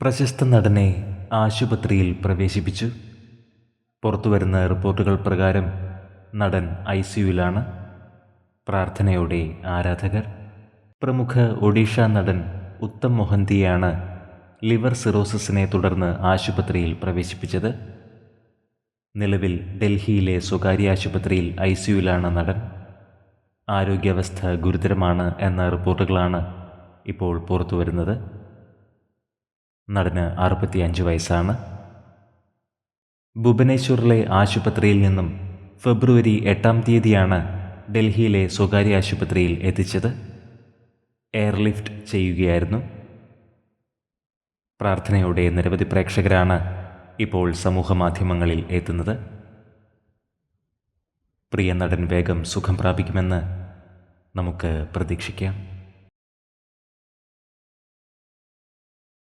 പ്രശസ്ത നടനെ ആശുപത്രിയിൽ പ്രവേശിപ്പിച്ചു. പുറത്തുവരുന്ന റിപ്പോർട്ടുകൾ പ്രകാരം നടൻ ഐ സിയുലാണ് പ്രാർത്ഥനയോടെ ആരാധകർ. പ്രമുഖ ഒഡീഷ നടൻ ഉത്തം മൊഹന്തിയാണ് ലിവർ സിറോസിസിനെ തുടർന്ന് ആശുപത്രിയിൽ പ്രവേശിപ്പിച്ചത്. നിലവിൽ ഡൽഹിയിലെ സ്വകാര്യ ആശുപത്രിയിൽ ഐ സിയുലാണ് നടൻ. ആരോഗ്യാവസ്ഥ ഗുരുതരമാണ് എന്ന റിപ്പോർട്ടുകളാണ് ഇപ്പോൾ പുറത്തുവരുന്നത്. നടന് അറുപത്തിയഞ്ച് വയസ്സാണ്. ഭുവനേശ്വറിലെ ആശുപത്രിയിൽ നിന്നും ഫെബ്രുവരി എട്ടാം തീയതിയാണ് ഡൽഹിയിലെ സ്വകാര്യ ആശുപത്രിയിൽ എത്തിച്ചത്. എയർലിഫ്റ്റ് ചെയ്യുകയായിരുന്നു. പ്രാർത്ഥനയോടെ നിരവധി പ്രേക്ഷകരാണ് ഇപ്പോൾ സമൂഹമാധ്യമങ്ങളിൽ എത്തുന്നത്. പ്രിയ നടൻ വേഗം സുഖം പ്രാപിക്കുമെന്ന് നമുക്ക് പ്രതീക്ഷിക്കാം.